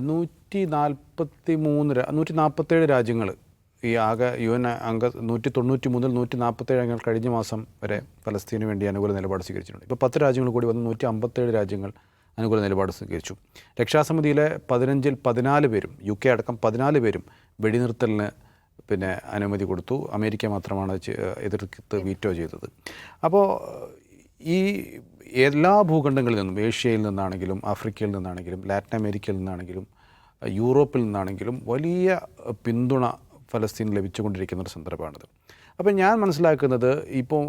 നൂറ്റി നാൽപ്പത്തി മൂന്ന് നൂറ്റി നാൽപ്പത്തേഴ് രാജ്യങ്ങൾ ഈ ആകെ യു എൻ അംഗ നൂറ്റി തൊണ്ണൂറ്റി മുതൽ നൂറ്റി നാൽപ്പത്തേഴ് അംഗങ്ങൾ കഴിഞ്ഞ മാസം വരെ ഫലസ്തീന് വേണ്ടി അനുകൂല നിലപാട് സ്വീകരിച്ചിട്ടുണ്ട്. ഇപ്പോൾ പത്ത് രാജ്യങ്ങൾ കൂടി വന്ന് നൂറ്റി അമ്പത്തേഴ് രാജ്യങ്ങൾ അനുകൂല നിലപാട് സ്വീകരിച്ചു. രക്ഷാസമിതിയിലെ പതിനഞ്ചിൽ പതിനാല് പേരും യു കെ അടക്കം പതിനാല് പേരും വെടിനിർത്തലിന് പിന്നെ അനുമതി കൊടുത്തു. അമേരിക്ക മാത്രമാണ് എതിർത്ത് വീറ്റോ ചെയ്തത്. അപ്പോൾ ഈ എല്ലാ ഭൂഖണ്ഡങ്ങളിൽ നിന്നും ഏഷ്യയിൽ നിന്നാണെങ്കിലും ആഫ്രിക്കയിൽ നിന്നാണെങ്കിലും ലാറ്റിൻ അമേരിക്കയിൽ നിന്നാണെങ്കിലും യൂറോപ്പിൽ നിന്നാണെങ്കിലും വലിയ പിന്തുണ ഫലസ്തീൻ ലഭിച്ചുകൊണ്ടിരിക്കുന്ന ഒരു സന്ദർഭമാണിത്. അപ്പോൾ ഞാൻ മനസ്സിലാക്കുന്നത് ഇപ്പോൾ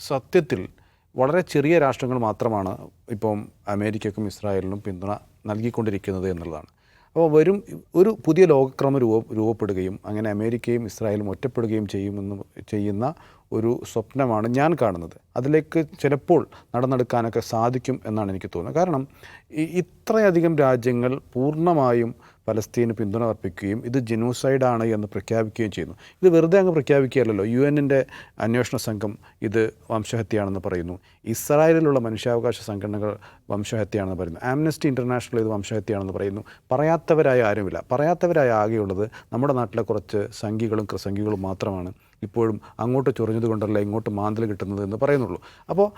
സത്യത്തിൽ വളരെ ചെറിയ രാഷ്ട്രങ്ങൾ മാത്രമാണ് ഇപ്പം അമേരിക്കക്കും ഇസ്രായേലിനും പിന്തുണ നൽകിക്കൊണ്ടിരിക്കുന്നത് എന്നുള്ളതാണ്. അപ്പോൾ വരും ഒരു പുതിയ ലോകക്രമം രൂപ രൂപപ്പെടുകയും അങ്ങനെ അമേരിക്കയും ഇസ്രായേലും ഒറ്റപ്പെടുകയും ചെയ്യുമെന്ന് ചെയ്യുന്ന ഒരു സ്വപ്നമാണ് ഞാൻ കാണുന്നത്. അതിലേക്ക് ചിലപ്പോൾ നടന്നെടുക്കാനൊക്കെ സാധിക്കും എന്നാണ് എനിക്ക് തോന്നുന്നത്. കാരണം ഇത്രയധികം രാജ്യങ്ങൾ പൂർണമായും പലസ്തീന് പിന്തുണ അർപ്പിക്കുകയും ഇത് ജനൂസൈഡാണ് എന്ന് പ്രഖ്യാപിക്കുകയും ചെയ്യുന്നു. ഇത് വെറുതെ അങ്ങ് പ്രഖ്യാപിക്കുകയല്ലോ യു എന്നിന്റെ അന്വേഷണ സംഘം ഇത് വംശഹത്യയാണെന്ന് പറയുന്നു. ഇസ്രായേലിലുള്ള മനുഷ്യാവകാശ സംഘടനകൾ വംശഹത്യയാണെന്ന് പറയുന്നു. ആംനസ്റ്റി ഇന്റർനാഷണൽ ഇത് വംശഹത്യയാണെന്ന് പറയുന്നു. പറയാത്തവരായ ആരുമില്ല. പറയാത്തവരായ ആകെയുള്ളത് നമ്മുടെ നാട്ടിലെ കുറച്ച് സംഘികളും കൃസംഘികളും മാത്രമാണ്. ഇപ്പോഴും അങ്ങോട്ട് ചൊറിഞ്ഞത് കൊണ്ടല്ല ഇങ്ങോട്ട് മാന്തൽ കിട്ടുന്നത് എന്ന് പറയുന്നുള്ളൂ. അപ്പോൾ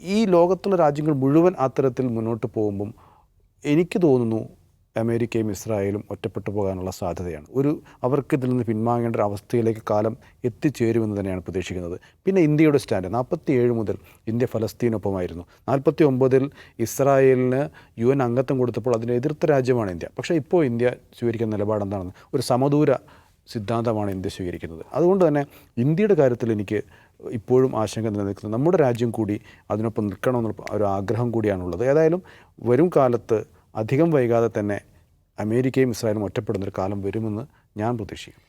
ഈ- ലോകത്തുള്ള രാജ്യങ്ങൾ മുഴുവൻ അത്തരത്തിൽ മുന്നോട്ട് പോകുമ്പം എനിക്ക് തോന്നുന്നു അമേരിക്കയും ഇസ്രായേലും ഒറ്റപ്പെട്ടു പോകാനുള്ള സാധ്യതയാണ്. ഒരു അവർക്ക് ഇതിൽ നിന്ന് പിൻവാങ്ങേണ്ട ഒരു അവസ്ഥയിലേക്ക് കാലം എത്തിച്ചേരുമെന്ന് തന്നെയാണ് പ്രതീക്ഷിക്കുന്നത്. പിന്നെ ഇന്ത്യയുടെ സ്റ്റാൻഡ് നാൽപ്പത്തി ഏഴ് മുതൽ ഇന്ത്യ ഫലസ്തീനൊപ്പമായിരുന്നു. നാൽപ്പത്തി ഒമ്പതിൽ ഇസ്രായേലിന് യു എൻ അംഗത്വം കൊടുത്തപ്പോൾ അതിനെ എതിർത്ത രാജ്യമാണ് ഇന്ത്യ. പക്ഷേ ഇപ്പോൾ ഇന്ത്യ സ്വീകരിക്കുന്ന നിലപാട് എന്താണെന്ന് ഒരു സമദൂര സിദ്ധാന്തമാണ് ഇന്ത്യ സ്വീകരിക്കുന്നത്. അതുകൊണ്ട് തന്നെ ഇന്ത്യയുടെ കാര്യത്തിൽ എനിക്ക് ഇപ്പോഴും ആശങ്ക നിലനിൽക്കുന്നത് നമ്മുടെ രാജ്യം കൂടി അതിനൊപ്പം നിൽക്കണമെന്നുള്ള ഒരു ആഗ്രഹം കൂടിയാണുള്ളത്. ഏതായാലും വരും കാലത്ത് അധികം വൈകാതെ തന്നെ അമേരിക്കയും ഇസ്രായേലും ഒറ്റപ്പെടുന്നൊരു കാലം വരുമെന്ന് ഞാൻ പ്രതീക്ഷിക്കുന്നു.